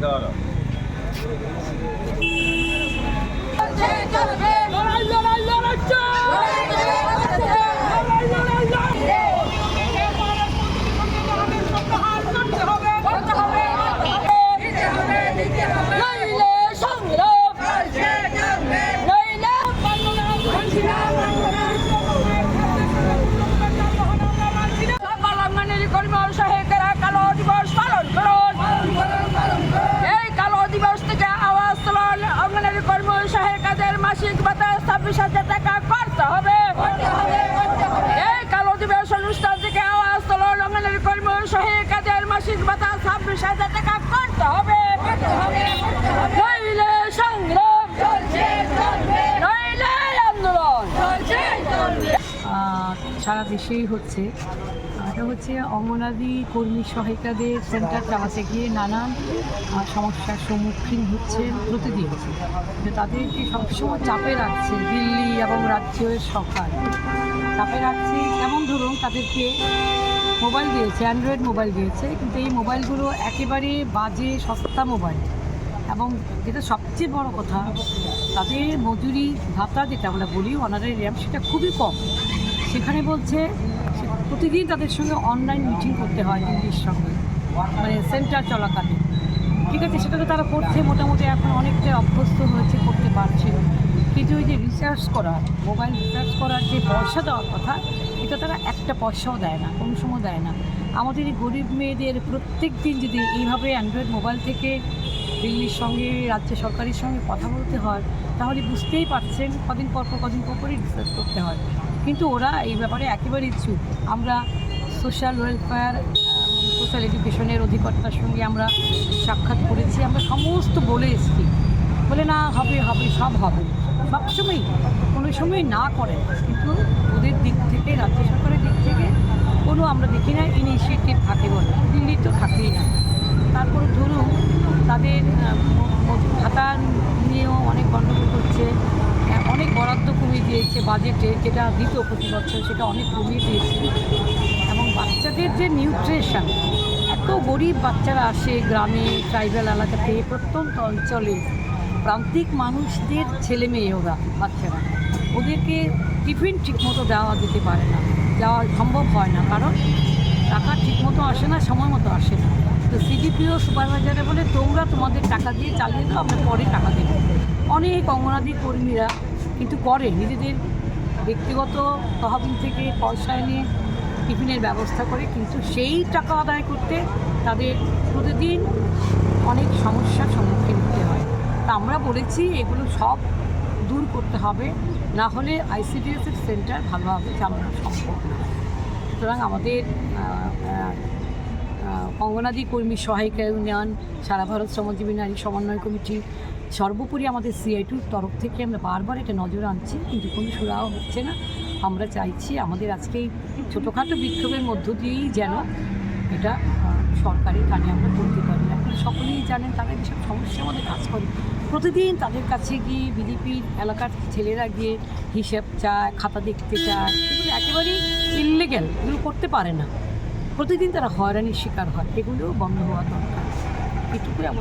da. ছাব্বিশ হাজার টাকা করতে হবে। এই কালো দিবস অনুষ্ঠান থেকে আওয়াজ তোলো রঙের কর্মী সহায়িকাদের মাসিক ভাতা ছাব্বিশ হাজার টাকা করতে হবে। নইলে আন্দোলন সারা দেশেই হচ্ছে এটা হচ্ছে অঙ্গনাদি কর্মী সহায়িকাদের সেন্টার চালাতে গিয়ে নানান সমস্যার সম্মুখীন হচ্ছে প্রতিদিন। তাদেরকে সবসময় চাপে রাখছে দিল্লি এবং রাজ্যের সরকার। চাপে রাখছে যেমন ধরুন তাদেরকে মোবাইল দিয়েছে, অ্যান্ড্রয়েড মোবাইল দিয়েছে, কিন্তু এই মোবাইলগুলো একেবারে বাজে, সস্তা মোবাইল। এবং যেটা সবচেয়ে বড় কথা, তাদের মজুরি ভাতা যেটা আমরা বলি অনারের র্যাম সেটা খুবই কম। সেখানে বলছে প্রতিদিন তাদের সঙ্গে অনলাইন মিটিং করতে হয় দিল্লির সঙ্গে। মানে সেন্টার চলাকালীন ঠিক আছে, সেটা তো তারা করছে, মোটামুটি এখন অনেকটা অভ্যস্ত হয়েছে, করতে পারছে কিন্তু ওই যে রিসার্চ করার মোবাইল রিসার্চ করার যে পয়সা দেওয়ার কথা, এটা তারা একটা পয়সাও দেয় না, কোনো সময় দেয় না। আমাদের এই গরিব মেয়েদের প্রত্যেক দিন যদি এইভাবে অ্যান্ড্রয়েড মোবাইল থেকে দিল্লির সঙ্গে, রাজ্য সরকারের সঙ্গে কথা বলতে হয়, তাহলে বুঝতেই পারছেন কদিন পর পর, কদিন পর পরই রিসার্চ করতে হয়। কিন্তু ওরা এই ব্যাপারে একেবারে ইচ্ছুক আমরা সোশ্যাল ওয়েলফেয়ার সোশ্যাল এডুকেশনের অধিকর্তার সঙ্গে আমরা সাক্ষাৎ করেছি, আমরা সমস্ত বলে এসেছি। বলে, না, হবে হবে, সব হবে। সবসময় কোনো সময় না করে। কিন্তু ওদের দিক থেকে, রাজ্য সরকারের দিক থেকে কোনো আমরা দেখি না ইনিশিয়েটিভ থাকে বলে। দিল্লি তো থাকেই না। তারপরে ধরুন, তাদের আহ, ম- ম- ভাতা নিয়েও অনেক গণ্ডগোল হচ্ছে আহ, অনেক বরাদ্দ কমিয়ে দিয়েছে বাজেটে যেটা দিত প্রতি বছর সেটা অনেক কমিয়ে দিয়েছে। এবং বাচ্চাদের যে নিউট্রিশন এত গরিব বাচ্চারা আসে গ্রামে ট্রাইবাল এলাকাতে, প্রত্যন্ত অঞ্চলে, প্রান্তিক মানুষদের ছেলে মেয়ে ওরা, বাচ্চারা। ওদেরকে টিফিন ঠিকমতো দেওয়া যেতে পারে না যাওয়া সম্ভব হয় না, কারণ টাকা ঠিকমতো আসে না, সময় মতো আসে না। তো সিডিপিও সুপারভাইজারে বলে, তোমরা তোমাদের টাকা দিয়ে চালিয়ে দাও, আমরা পরে টাকা দেবো। অনেক অঙ্গনাদি কর্মীরা কিন্তু করে নিজেদের ব্যক্তিগত তহবিল থেকে পয়সা এনে টিফিনের ব্যবস্থা করে, কিন্তু সেই টাকা আদায় করতে তাদের প্রতিদিন অনেক সমস্যার সম্মুখীন হতে হয়। তা আমরা বলেছি, এগুলো সব দূর করতে হবে। না হলে আইসিডিএসের সেন্টার ভালোভাবে চালানো সম্ভব না। সুতরাং আমাদের অঙ্গনাদি কর্মী সহায়িকা ইউনিয়ন, সারা ভারত শ্রমজীবী নারী সমন্বয় কমিটি, সর্বোপরি আমাদের সিআইটুর তরফ থেকে আমরা বারবার এটা নজর আনছি, কিন্তু কোনো সুরাহ হচ্ছে না। আমরা চাইছি আমাদের আজকে এই ছোটোখাটো বিক্ষোভের মধ্য দিয়েই যেন এটা সরকারের কানে আমরা করতে পারি। আপনারা সকলেই জানেন তারা যেসব সমস্যার মধ্যে কাজ করে। প্রতিদিন তাদের কাছে গিয়ে বিজেপির এলাকার ছেলেরা গিয়ে হিসেব চায়, খাতা দেখতে চায়। এগুলো একেবারেই ইললিগ্যাল এগুলো করতে পারে না। প্রতিদিন তারা হয়রানির শিকার হয়। এগুলোও বন্ধ হওয়া দরকার। এটুকুই আমার